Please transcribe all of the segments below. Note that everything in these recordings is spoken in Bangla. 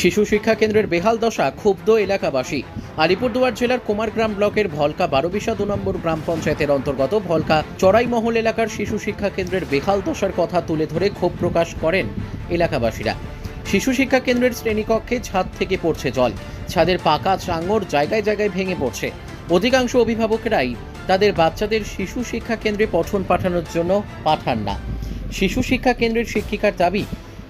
শিশু শিক্ষা কেন্দ্রের বেহাল দশা ক্ষুব্ধ এলাকাবাসী। আলিপুরদুয়ার জেলার কুমারগ্রাম ব্লকের ভলকা বারোবিশা দু নম্বর গ্রাম পঞ্চায়েতের অন্তর্গত ভলকা চড়াইমহল এলাকার শিশু শিক্ষা কেন্দ্রের বেহাল দশার কথা তুলে ধরে ক্ষোভ প্রকাশ করেন এলাকাবাসীরা। শিশু শিক্ষা কেন্দ্রের শ্রেণীকক্ষে ছাদ থেকে পড়ছে জল। ছাদের পাকা চাঙর জায়গায় জায়গায় ভেঙে পড়ছে। অধিকাংশ অভিভাবকেরাই তাদের বাচ্চাদের শিশু শিক্ষা কেন্দ্রে পঠন পাঠানোর জন্য পাঠান না। শিশু শিক্ষা কেন্দ্রের শিক্ষিকার দাবি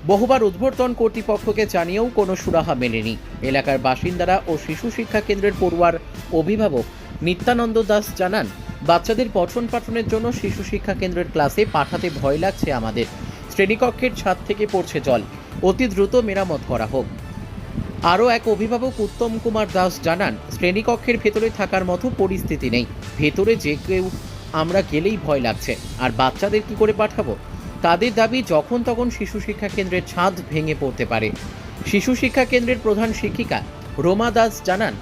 বহুবার উদ্বর্তন কর্তৃপক্ষকে জানিয়েও কোনো সুরাহা মেলেনি। এলাকার বাসিন্দারা ও শিশু শিক্ষা কেন্দ্রের পড়ুয়ার অভিভাবক নিত্যানন্দ দাস জানান, বাচ্চাদের পঠন পাঠনের জন্য শিশু শিক্ষা কেন্দ্রের ক্লাসে পাঠাতে ভয় লাগছে আমাদের। শ্রেণীকক্ষের ছাদ থেকে পড়ছে জল। অতি দ্রুত মেরামত করা হোক। আরও এক অভিভাবক উত্তম কুমার দাস জানান, শ্রেণীকক্ষের ভেতরে থাকার মতো পরিস্থিতি নেই। ভেতরে যে কেউ, আমরা গেলেই ভয় লাগছে। আর বাচ্চাদের কি করে পাঠাবো? তাদের দাবি যখন তখন শিশু শিক্ষা কেন্দ্রের ছাদ ভেঙে পড়তে পারে। শিশু শিক্ষা কেন্দ্রের প্রধান শিক্ষিকা রোমা দাস জানান,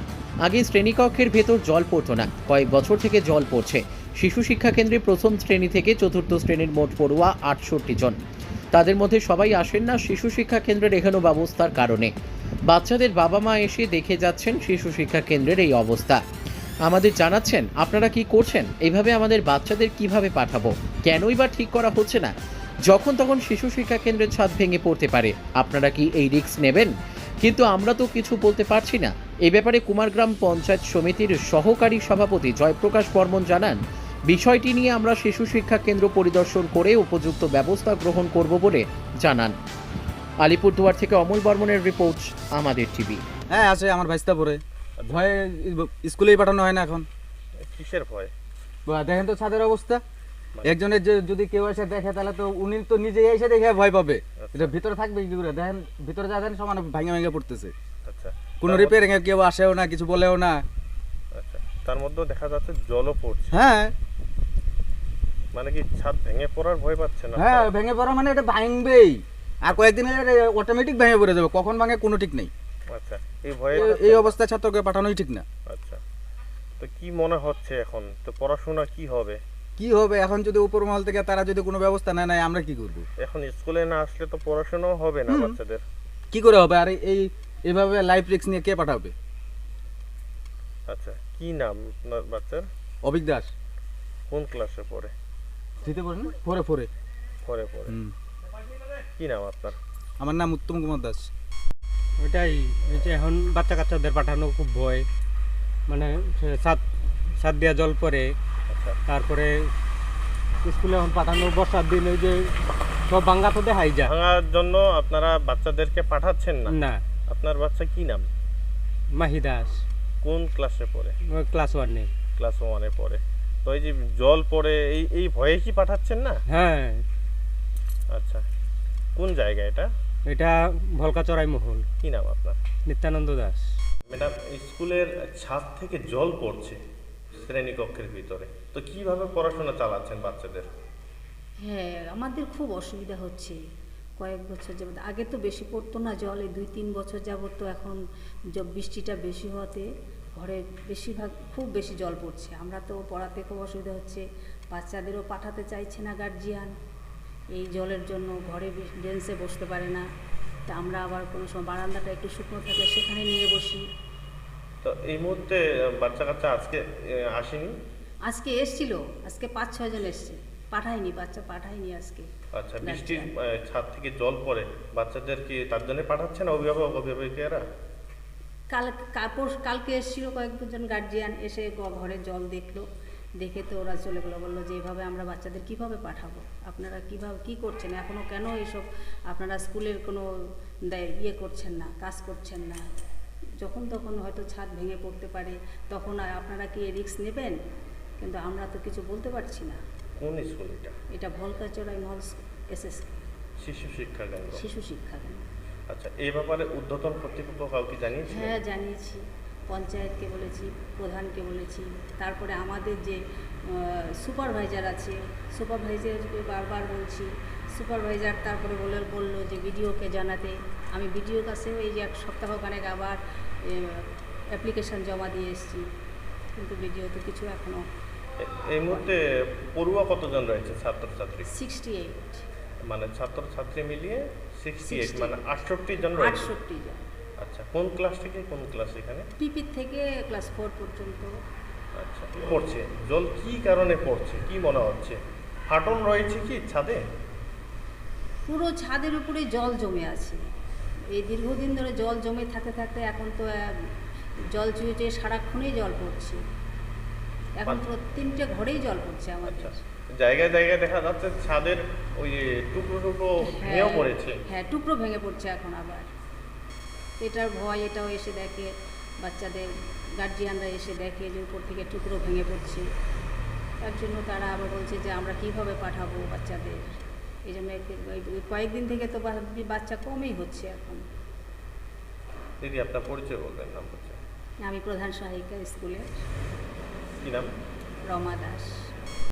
আগে শ্রেণীকক্ষের ভেতর জল পড়তো না, কয়েক বছর থেকে জল পড়ছে। শিশু শিক্ষা কেন্দ্রে প্রথম শ্রেণি থেকে চতুর্থ শ্রেণির মোট পড়ুয়া আটষট্টি জন। তাদের মধ্যে সবাই আসেন না শিশু শিক্ষা কেন্দ্রের এখানো ব্যবস্থার কারণে। বাচ্চাদের বাবা মা এসে দেখে যাচ্ছেন শিশু শিক্ষা কেন্দ্রের এই অবস্থা। আমাদের জানাচ্ছেন, আপনারা কি করছেন? এইভাবে আমাদের বাচ্চাদের কীভাবে পাঠাবো? কেনই বা ঠিক করা হচ্ছে না? যখন তখন শিশু শিক্ষা কেন্দ্রের ছাদ ভেঙে পড়তে পারে। আপনারা কি এই রিস্ক নেবেন? কিন্তু আমরা তো কিছু বলতে পারছি না। এ ব্যাপারে কুমারগ্রাম পঞ্চায়েত সমিতির সহকারী সভাপতি জয়প্রকাশ বর্মন জানান বিষয়টি নিয়ে আমরা শিশু শিক্ষা কেন্দ্র পরিদর্শন করে উপযুক্ত ব্যবস্থা গ্রহণ করব বলে জানান। আলিপুরদুয়ার থেকে অমল বর্মনের রিপোর্ট আমাদের টিভি। হ্যাঁ আছে আমার ভাইস্তা পরে ভয়ে স্কুলেই পাঠানো হয় না এখন। কিসের ভয়? দেখেন তো ছাদের অবস্থা। একজনের যে যদি কেউ এসে দেখে তাহলে তো উনি তো নিজেই এসে দেখে ভয় পাবে। এটা ভিতরে থাকবে কি করে? দেখেন ভিতরে যা দেখেন সমান ভাঙে ভেঙে পড়তেছে। আচ্ছা। কোনো রিপেয়ারিং এর কেউ আসেও না কিছু বলেও না। আচ্ছা। তার মধ্যেও দেখা যাচ্ছে জলও পড়ছে। হ্যাঁ। মানে কি ছাদ ভেঙে পড়ার ভয় পাচ্ছে না? হ্যাঁ ভেঙে পড়া মানে এটা ভাঙবেই। আর কয়েকদিন অটোমেটিক ভেঙে পড়ে যাবে। কখন ভাঙে কোনো ঠিক নেই। আচ্ছা। এই ভয়ে এই অবস্থায় ছাত্রকে পাঠানোই ঠিক না। আচ্ছা। তো কি মনে হচ্ছে এখন? তো পড়াশোনা কি হবে? কি হবে? এখন যদি উপর মহল থেকে তারা যদি কোনো ব্যবস্থা না নেয় আমরা কি করব? এখন স্কুলে না আসলে তো পড়াশোনাও হবে না বাচ্চাদের। কি করে হবে? আর এই এইভাবে লাইফ রিস্ক নিয়ে কে পাঠাবে? আচ্ছা কি নাম আপনার বাচ্চার? অভিক দাস। কোন ক্লাসে পড়ে? দিতে পারেন ফোরে ফোরে। পরে পড়ে কি নাম আপনার? আমার নাম উত্তম কুমার দাস। ওইটাই এই যে এখন বাচ্চা কাচ্চাদের পাঠানো খুব ভয়। মানে সাত সাত দেওয়া জল পরে। তারপরে স্কুলে এখন পাঠানো বর্ষার দিন ওই যে সব বাঙ্গা তো দেখাই যায়। ভাঙার জন্য আপনারা বাচ্চাদেরকে পাঠাচ্ছেন না? না। আপনার বাচ্চা কি নাম? মাহি দাস কোন ক্লাসে পড়ে? ক্লাস ওয়ানে। ক্লাস ওয়ানে পড়ে। তো এই যে জল পড়ে এই এই ভয়ে কি পাঠাচ্ছেন না? হ্যাঁ। আচ্ছা। কোন জায়গা এটা? এটা ভলকা চড়াই মহল। কি নাম আপনার? নিত্যানন্দ দাস। ম্যাডাম স্কুলের ছাদ থেকে জল পড়ছে। শ্রেণীকক্ষের ভিতরে। তো কীভাবে পড়াশোনা চালাচ্ছেন বাচ্চাদের? হ্যাঁ আমাদের খুব অসুবিধা হচ্ছে। কয়েক বছর যাবত আগে তো বেশি পড়তো না জল, দুই তিন বছর যাবত তো এখন বৃষ্টিটা বেশি হওয়াতে ঘরে বেশিরভাগ, খুব বেশি জল পড়ছে। আমরা তো পড়াতে খুব অসুবিধা হচ্ছে। বাচ্চাদেরও পাঠাতে চাইছে না গার্জিয়ান এই জলের জন্য ঘরে বেঞ্চে বসতে পারে না। তা আমরা আবার কোনো সময় বারান্দাটা একটু শুকনো থাকে সেখানে নিয়ে বসি। তো এই মুহূর্তে বাচ্চা কাচ্চা আজকে আসেনি? আজকে এসছিল আজকে পাঁচ ছয়জন এসছে। পাঠায়নি বাচ্চা পাঠায়নি আজকে। আচ্ছা বৃষ্টির ছাদ থেকে জল পড়ে বাচ্চাদের কি তার জন্য পাঠাচ্ছে না অভিভাবক অভিভাবিকেরা? কাল কালকে এসেছিল কয়েকজন গার্জিয়ান এসে ঘরে জল দেখল। দেখে তো ওরা চলে গেলো বলল যে এভাবে আমরা বাচ্চাদের কীভাবে পাঠাবো? আপনারা কীভাবে কি করছেন? এখনও কেন এইসব আপনারা স্কুলের কোনো দায়- ইয়ে করছেন না কাজ করছেন না? যখন তখন হয়তো ছাদ ভেঙে পড়তে পারে তখন আপনারা কি রিক্স নেবেন? কিন্তু আমরা তো কিছু বলতে পারছি না। কোন স্কুল এটা? এটা ভলকাচড়াই মহল এসএস শিশু শিক্ষা কেন্দ্র। শিশু শিক্ষা কেন্দ্র। আচ্ছা এই ব্যাপারে ঊর্ধ্বতন কর্তৃপক্ষ কাউকে জানিয়েছে? হ্যাঁ জানিয়েছি। পঞ্চায়েতকে বলেছি প্রধানকে বলেছি। তারপরে আমাদের যে সুপারভাইজার আছে সুপারভাইজারকে বারবার বলছি। সুপারভাইজার তারপরে বলে বলল যে বিডিওকে জানাতে। আমি বিডিওর কাছেও এই যে এক সপ্তাহ সপ্তাহখানেক আবার অ্যাপ্লিকেশন জমা দিয়ে এসেছি। কিন্তু বিডিও তো কিছু এখনও এই মুহূর্তে পড়ুয়া কতজন রয়েছে ছাত্রছাত্রী? সিক্সটি এইট মানে ছাত্রছাত্রী মিলিয়ে সিক্সটি এইট মানে আটষট্টি জন আটষট্টি জন। আচ্ছা কোন ক্লাস থেকে কোন ক্লাস এখানে? পিপির থেকে ক্লাস ফোর পর্যন্ত। আচ্ছা পড়ছে। জল কি কারণে পড়ছে? কি মনে হচ্ছে? ফাটল রয়েছে কি ছাদে? পুরো ছাদের উপরে জল জমে আছে। এই দীর্ঘদিন ধরে জল জমে থাকতে থাকতে এখন তো জল চুয়ে চুয়ে সারাক্ষণই জল পড়ছে। এখন। তো তিনটে ঘরেই জল পড়ছে আমাদের। আচ্ছা জায়গায় জায়গায় দেখা যাচ্ছে ছাদের ওই টুকরো টুকরো ভেঙেও পড়েছে। হ্যাঁ টুকরো ভেঙে পড়ছে এখন আবার। এটার ভয় এটাও এসে দেখে বাচ্চাদের গার্জিয়ানরা এসে দেখে যে উপর থেকে টুকরো ভেঙে পড়ছে। তার জন্য তারা আবার বলছে যে আমরা কীভাবে পাঠাবো বাচ্চাদের? এই জন্য কয়েকদিন থেকে তো বাচ্চা কমই হচ্ছে এখন। দিদি আপনার পরিচয় বলবেন নাম আমি প্রধান সহায়িকা স্কুলের কি নাম? রমা দাস।